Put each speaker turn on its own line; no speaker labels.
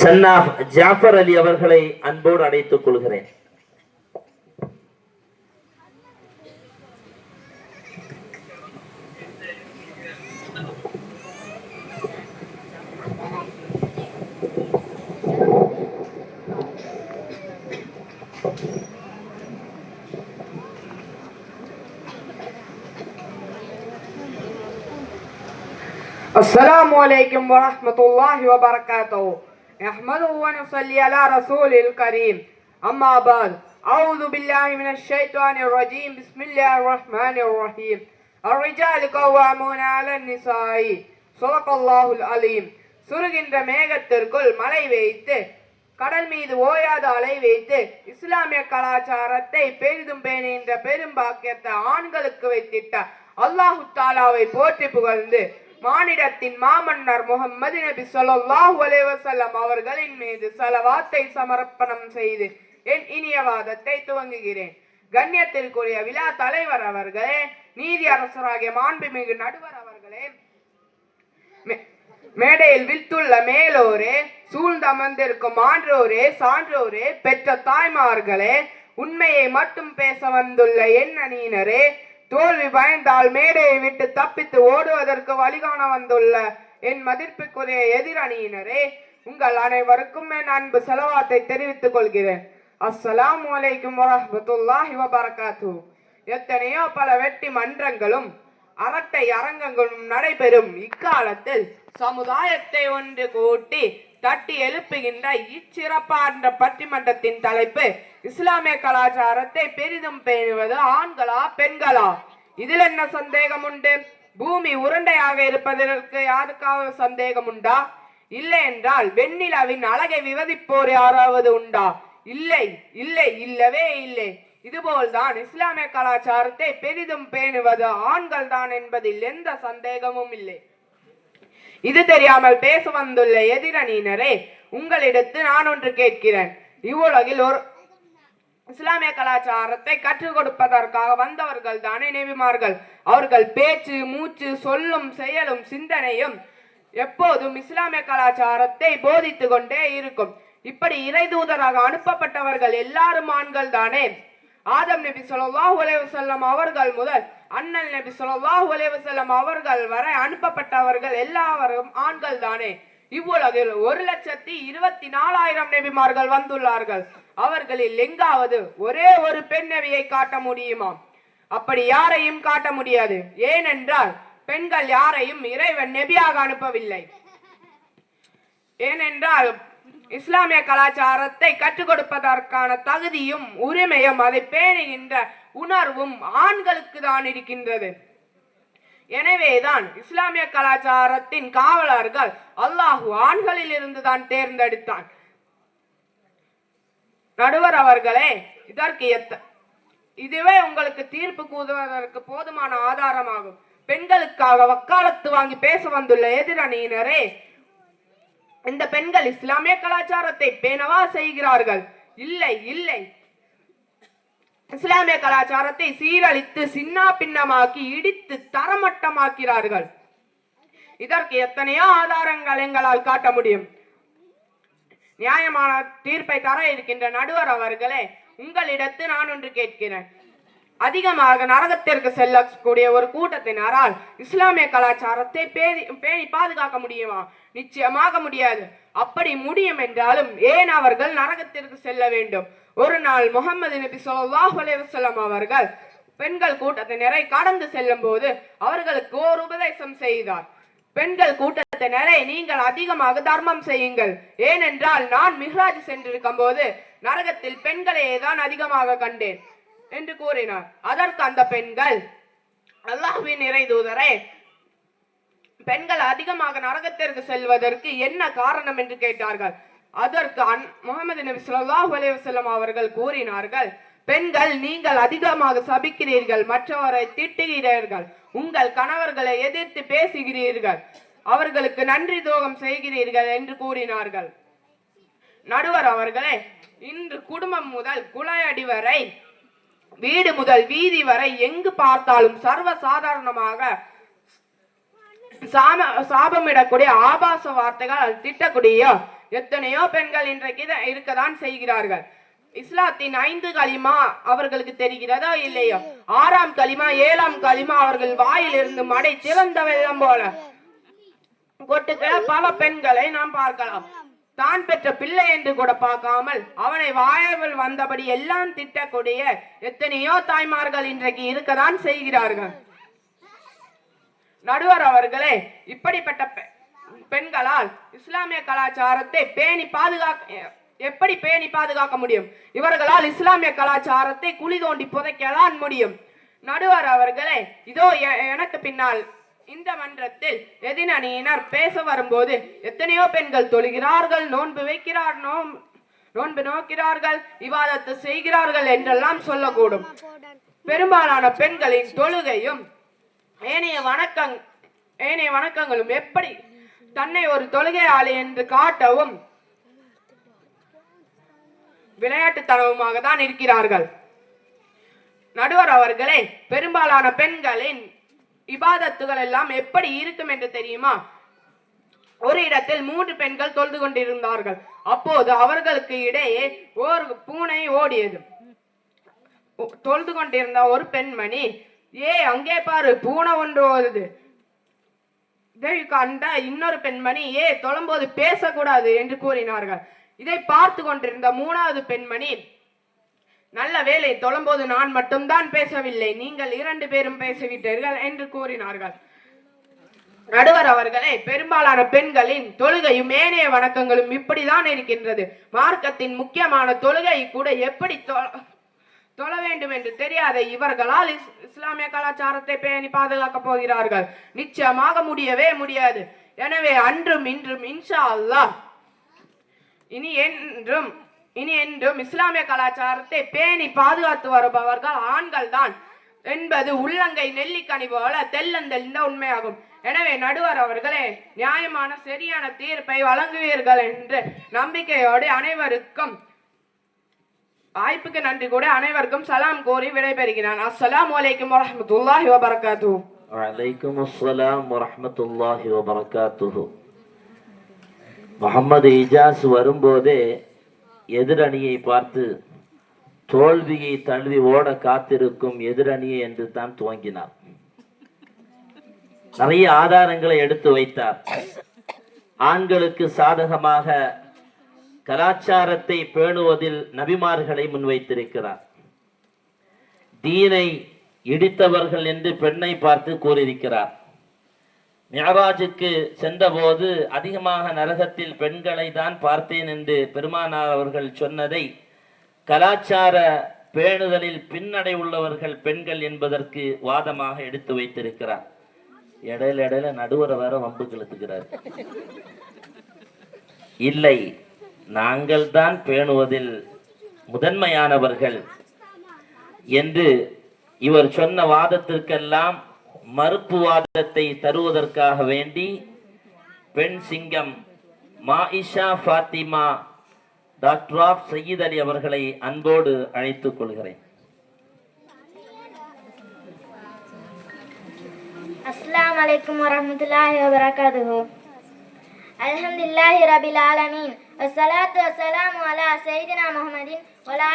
சன்னாப் ஜாஃபர் அலி அவர்களை அன்போடு அழைத்துக் கொள்கிறேன்
السلام عليكم ورحمة الله وبركاته نحمده ونصلي على رسول الكريم أما بعد أعوذ بالله من الشيطان الرجيم بسم الله الرحمن الرحيم الرجال قوامون على النساء صدق الله العليم சுருகின்ற மேகத்திற்குள் மலை வைத்து கடல் மீது ஓயாத அலை வைத்து இஸ்லாமிய கலாச்சாரத்தை பெரிதும் பேணுகின்ற பெரும் பாக்கியத்தை ஆண்களுக்கு வைத்திட்ட அல்லாஹு தாலாவை போற்றி புகழ்ந்து மானிடத்தின் மாமன்னர் முகம்மது நபி ஸல்லல்லாஹு அலைவசல்லம் அவர்களின் மீது சலவாத்தை சமர்ப்பணம் செய்து என் இனிய வாதத்தை துவங்குகிறேன். கண்ணியத்திற்குரிய விழா தலைவர் அவர்களே நீதி அரசராகிய மாண்புமிகு நடுவர் அவர்களே மே- மேடையில் விழ்த்துள்ள மேலோரே சூழ்ந்தமர்ந்திருக்கும் ஆன்றோரே சான்றோரே பெற்ற தாய்மார்களே உண்மையை மட்டும் பேச வந்துள்ள என் அணியினரே தோல்வி பயந்தால் மேடையை விட்டு தப்பித்து ஓடுவதற்கு வழிகாண வந்துள்ள என் மதிப்பிற்குரிய எதிரணியினரே உங்கள் அனைவருக்கும் என் அன்பு செலவாத்தை தெரிவித்துக் கொள்கிறேன். அஸ்ஸலாமு அலைக்கும் வரஹ்மத்துல்லாஹி வபரகாத்து எத்தனையோ பல வெட்டி மன்றங்களும் அரட்டை அரங்கங்களும் நடைபெறும் இக்காலத்தில் சமுதாயத்தை ஒன்று கூட்டி தட்டி எழுப்புகின்ற இச்சிறப்பார்ந்த பட்டிமன்றத்தின் தலைப்பு இஸ்லாமிய கலாச்சாரத்தை பெரிதும் பேணுவது ஆண்களா பெண்களா? இதில் என்ன சந்தேகம் உண்டு பூமி உருண்டையாக இருப்பதற்கு யாருக்காவது சந்தேகம் உண்டா இல்லை என்றால் வெண்ணிலாவின் அழகை விவதிப்போர் யாராவது உண்டா? இல்லை இல்லை இல்லவே இல்லை. இதுபோல்தான் இஸ்லாமிய கலாச்சாரத்தை பெரிதும் பேணுவது ஆண்கள் தான் என்பதில் எந்த சந்தேகமும் இல்லை. இது தெரியாமல் பேச வந்துள்ள எதிரணியினரே உங்களிடத்து நான் ஒன்று கேட்கிறேன். இவ்வுலகில் ஒரு இஸ்லாமிய கலாச்சாரத்தை கற்றுக் கொடுப்பதற்காக வந்தவர்கள் தானே நபிமார்கள். அவர்கள் பேச்சு மூச்சு சொல்லும் செயலும் சிந்தனையும் எப்போதும் இஸ்லாமிய கலாச்சாரத்தை போதித்து கொண்டே இருக்கும். இப்படி இறை தூதராக அனுப்பப்பட்டவர்கள் எல்லாரும் ஆண்கள் தானே. ஆதம் நபி சொல்லாஹ் அலைஹி வஸல்லம் அவர்கள் முதல் அண்ணல் நபி சொல்லாஹு அலைவசல்லம் அவர்கள் வரை அனுப்பப்பட்டவர்கள் எல்லாரும் ஆண்கள் தானே? இவ்வுலகில் ஒரு லட்சத்தி இருபத்தி நாலாயிரம் நபிமார்கள் வந்துள்ளார்கள். அவர்களில் எங்காவது ஒரே ஒரு பெண் நபியை காட்ட முடியுமா? அப்படி யாரையும் காட்ட முடியாது. ஏனென்றால் பெண்கள் யாரையும் இறைவன் நெபியாக அனுப்பவில்லை. ஏனென்றால் இஸ்லாமிய கலாச்சாரத்தை கற்றுக் கொடுப்பதற்கான தகுதியும் உரிமையும் அதை பேணுகின்ற உணர்வும் ஆண்களுக்கு தான் இருக்கின்றது. எனவேதான் இஸ்லாமிய கலாச்சாரத்தின் காவலர்கள் அல்லாஹு ஆண்களில் இருந்து தான் தேர்ந்தெடுத்தான். நடுவர் அவர்களே இதற்கு எத்த இதுவே உங்களுக்கு தீர்ப்பு கூறுவதற்கு போதுமான ஆதாரமாகும். பெண்களுக்காக வக்காலத்து வாங்கி பேச வந்துள்ள எதிரணியினரே இந்த பெண்கள் இஸ்லாமிய கலாச்சாரத்தை பேணவா செய்கிறார்கள்? இல்லை இல்லை. இஸ்லாமிய கலாச்சாரத்தை சீரழித்து சின்ன பின்னமாக்கி இடித்து தரமட்டமாக்கிறார்கள். இதற்கு எத்தனையோ ஆதாரங்கள் எங்களால் காட்ட முடியும். நியாயமான தீர்ப்பை தர இருக்கின்ற நடுவர் அவர்களே உங்களிடத்து நான் ஒன்று கேட்கிறேன். அதிகமாக நரகத்திற்கு செல்லக்கூடிய ஒரு கூட்டத்தினரால் இஸ்லாமிய கலாச்சாரத்தை பேணி பேணி பாதுகாக்க முடியுமா? நிச்சயமாக முடியாது. அப்படி முடியும் என்றாலும் ஏன் அவர்கள் நரகத்திற்கு செல்ல வேண்டும்? ஒரு நாள் முகமது நபி ஸல்லல்லாஹு அவர்கள் பெண்கள் கூட்டத்தினரை கடந்து செல்லும் போது அவர்களுக்கு ஓர் உபதேசம் செய்தார். பெண்கள் கூட்டத்தினரை நீங்கள் அதிகமாக தர்மம் செய்யுங்கள். ஏனென்றால் நான் மிஹ்ராஜ் சென்றிருக்கும் போது நரகத்தில் பெண்களையே தான் அதிகமாக கண்டேன். என்று கூறினார். அதற்கு அந்த பெண்கள் அல்லாஹ்வின் இறைதூதரே பெண்கள் அதிகமாக நரகத்திற்கு செல்வதற்கு என்ன காரணம்? என்று கேட்டார்கள். அதற்கு அன் முகமது நபி சொல்லாஹ் அலைவசல்லம் அவர்கள் கூறினார்கள் பெண்கள் நீங்கள் அதிகமாக சபிக்கிறீர்கள் மற்றவரை திட்டுகிறீர்கள் உங்கள் கணவர்களை எதிர்த்து பேசுகிறீர்கள் அவர்களுக்கு நன்றி துரோகம் செய்கிறீர்கள் என்று கூறினார்கள். நடுவர் அவர்களே இன்று குடும்பம் முதல் குலையடி வரை வீடு முதல் வீதி வரை எங்கு பார்த்தாலும் சர்வ சாதாரணமாக சாம சாபமிடக்கூடிய ஆபாச வார்த்தைகள் திட்டக்கூடிய எத்தனையோ பெண்கள் இன்றைக்கு இருக்கதான் செய்கிறார்கள். இஸ்லாத்தின் ஐந்து களிமா அவர்களுக்கு தெரிகிறதோ இல்லையோ? ஆறாம் களிமா ஏழாம் களிமா அவர்கள் வாயிலிருந்து மடை திறந்த வெள்ளம் போல. கொட்டுக்கிற பல பெண்களை நாம் பார்க்கலாம். தான் பெற்ற பிள்ளை என்று கூட பார்க்காமல் அவனை வாயவில் வந்தபடி எல்லாம் திட்டக்கூடிய எத்தனையோ தாய்மார்கள் இன்றைக்கு இருக்கதான் செய்கிறார்கள். நடுவர் அவர்களே இப்படிப்பட்ட பெ- பெண்களால் இஸ்லாமிய கலாச்சாரத்தை பேணி பாதுகாக்க எப்படி பேணி பாதுகாக்க முடியும்? இவர்களால் இஸ்லாமிய கலாச்சாரத்தை குழி தோண்டி புதைக்கலாம் முடியும். நடுவர் அவர்களே இதோ எ- எனக்கு பின்னால் இந்த மன்றத்தில் எதிரணியினர் பேச வரும்போது எத்தனையோ பெண்கள் தொழுகிறார்கள் நோன்பு வைக்கிறார் நோம் நோன்பு நோக்கிறார்கள் விவாதத்தை செய்கிறார்கள் என்றெல்லாம் சொல்லக்கூடும். பெரும்பாலான பெண்களின் தொழுகையும் ஏனைய வணக்கங் ஏனைய வணக்கங்களும் எப்படி தன்னை ஒரு தொழுகையாளி என்று காட்டவும் விளையாட்டுத்தனவுமாக தான் இருக்கிறார்கள். நடுவர் அவர்களே பெரும்பாலான பெண்களின் இபாதத்துகள் எல்லாம் எப்படி இருக்கும் என்று தெரியுமா? ஒரு இடத்தில் மூன்று பெண்கள் தொழுது கொண்டிருந்தார்கள். அப்போது அவர்களுக்கு இடையே ஒரு பூனை ஓடியது. தொழுது கொண்டிருந்த ஒரு பெண்மணி ஏ அங்கே பாரு பூனை ஒன்று ஓடுது. இதை கண்ட இன்னொரு பெண்மணி ஏ தொழும்போது பேசக்கூடாது என்று கூறினார்கள். இதை பார்த்து கொண்டிருந்த மூணாவது பெண்மணி நல்ல வேலை தொழும்போது நான் மட்டும்தான் பேசவில்லை. நீங்கள் இரண்டு பேரும் பேசிவிட்டீர்கள் என்று கூறினார்கள். நடுவர் அவர்களே பெரும்பாலான பெண்களின் தொழுகையும் ஏனைய வணக்கங்களும் இப்படிதான் இருக்கின்றது. மார்க்கத்தின் முக்கியமான தொழுகை கூட எப்படி தொழ வேண்டும் என்று தெரியாத இவர்களால் இஸ்- இஸ்லாமிய கலாச்சாரத்தை பேணி பாதுகாக்கப் போகிறார்கள். நிச்சயமாக முடியவே முடியாது. எனவே அன்றும் இன்றும் இன்ஷா அல்லாஹ் இனி என்றும் இனி என்றும் இஸ்லாமிய கலாச்சாரத்தை பேணி பாதுகாத்து வருபவர்கள் ஆண்கள் தான் என்பது உள்ளங்கை நெல்லிக்கனி போல தெல்லந்தெளிந்த உண்மையாகும். எனவே நடுவர் அவர்களே நியாயமான சரியான தீர்ப்பை வழங்குவீர்கள் என்று நம்பிக்கையோடு அனைவருக்கும் வாய்ப்புக்கு நன்றி கூட அனைவருக்கும் சலாம் கோரி விடைபெறுகிறான். அஸ்லாம் அலைக்கும் வரமத்துல்லாஹி வபரகாத்து.
வலைக்கும் அஸ்லாம் வரமத்துல்லாஹி வபரகாத்து. முகமது இஜாஸ் வரும்போதே எதிரணியை பார்த்து தோல்வியை தழுவி ஓட காத்திருக்கும் எதிரணியை என்று தான் துவங்கினார் நிறைய ஆதாரங்களை எடுத்து வைத்தார். ஆண்களுக்கு சாதகமாக கலாச்சாரத்தை பேணுவதில் நபிமார்களை முன்வைத்திருக்கிறார். தீனை இடித்தவர்கள் என்று பெண்ணை பார்த்து கூறியிருக்கிறார். மியராஜுக்கு சென்றபோது அதிகமாக நரகத்தில் பெண்களை தான் பார்த்தேன் என்று பெருமானார் அவர்கள் சொன்னதை கலாச்சார பேணுதலில் பின்னடை உள்ளவர்கள் பெண்கள் என்பதற்கு வாதமாக எடுத்து வைத்திருக்கிறார். இடையில இடையில நடுவரை வேற வம்பு கிழத்துக்கிறார் இல்லை நாங்கள் தான் பேணுவதில் முதன்மையானவர்கள் என்று இவர் சொன்ன வாதத்திற்கெல்லாம் மறுப்புவாதத்தை தருவதற்காக வேண்டி பெண் சிங்கம் மாயிஷா ஃபாத்திமா டாக்டர் ஆஃப் சயீத் அலி அவர்களை அன்போடு அழைத்துக் கொள்கிறேன்.
அஸ்லாம் அலைக்கும் வரமத்துல்லாஹி வபரகாதுஹு. அல்ஹம்துலில்லாஹி ரபில் ஆலமீன். வஸ்ஸலாத்து வஸ்ஸலாமு அலா சையீதினா முஹம்மதின் வலா